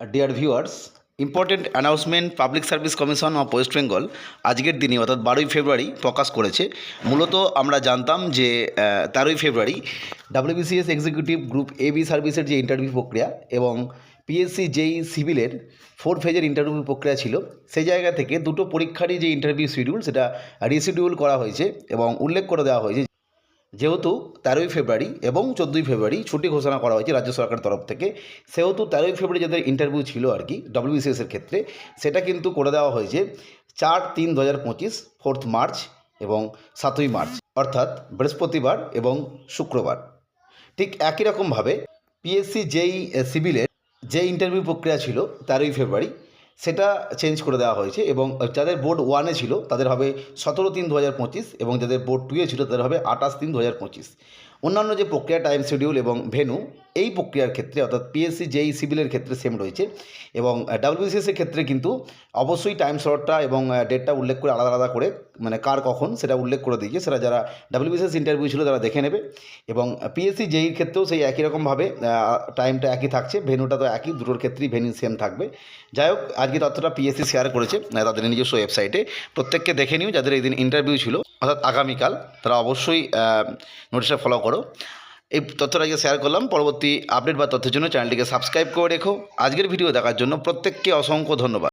Dear viewers important announcement public service commission of West Bengal আজকের দিনে, অর্থাৎ বারোই ফেব্রুয়ারি, প্রকাশ করেছে। মূলত আমরা জানতাম যে তেরোই February WBCS executive group A B সার্ভিসের যে ইন্টারভিউ প্রক্রিয়া এবং পিএসসি জেই সিভিলের ফোর ফেজের ইন্টারভিউ প্রক্রিয়া ছিল, সেই জায়গা থেকে দুটো পরীক্ষারই যে ইন্টারভিউ শিডিউল সেটা রিশিডিউল করা হয়েছে এবং উল্লেখ করে দেওয়া হয়েছে। যেহেতু তেরোই ফেব্রুয়ারি এবং চোদ্দোই ফেব্রুয়ারি ছুটি ঘোষণা করা হয়েছে রাজ্য সরকারের তরফ থেকে, সেহেতু তেরোই ফেব্রুয়ারি যাদের ইন্টারভিউ ছিল আর কি ডব্লিউবিসিএস এর ক্ষেত্রে, সেটা কিন্তু করে দেওয়া হয়েছে চার তিন দু হাজার পঁচিশ ফোর্থ মার্চ এবং সাতই মার্চ অর্থাৎ বৃহস্পতিবার এবং শুক্রবার। ঠিক একই রকমভাবে পিএসসি যেই সিভিলের যে ইন্টারভিউ প্রক্রিয়া ছিল তেরোই ফেব্রুয়ারি সেটা চেঞ্জ করে দেওয়া হয়েছে এবং যাদের বোর্ড ওয়ানে ছিল তাদের হবে সতেরো তিন দু এবং যাদের বোর্ড টুয়ে ছিল তাদের হবে আঠাশ তিন দু অন্যান্য যে প্রক্রিয়া টাইম শিডিউল এবং ভেনু এই প্রক্রিয়ার ক্ষেত্রে, অর্থাৎ পিএসসি যেই সিভিলের ক্ষেত্রে সেম রয়েছে। এবং ডাব্লিউবিসিএস এর ক্ষেত্রে কিন্তু অবশ্যই টাইম স্লটটা এবং ডেটটা উল্লেখ করে আলাদা আলাদা করে মানে কার কখন সেটা উল্লেখ করে দিয়েছে সেটা যারা ডাব্লিউবিসিএস ইন্টারভিউ ছিল তারা দেখে নেবে। এবং পিএসসি যেইর ক্ষেত্রেও সেই একই রকমভাবে টাইমটা একই থাকছে ভেনুটা তো একই, দুটোর ক্ষেত্রেই ভেনু সেম থাকবে। যাই হোক, আজকে তথ্যটা পিএসসি শেয়ার করেছে তাদের নিজস্ব ওয়েবসাইটে প্রত্যেককে দেখে নিও, যাদের এই দিন ইন্টারভিউ ছিল। অর্থাৎ আগামীকাল, তারা অবশ্যই নোটিশটা ফলো করো। এই তথ্যটা আজকে শেয়ার করলাম। পরবর্তী আপডেট বা তথ্যের জন্য চ্যানেলটিকে সাবস্ক্রাইব করে রেখো। আজকের ভিডিও দেখার জন্য প্রত্যেককে অসংখ্য ধন্যবাদ।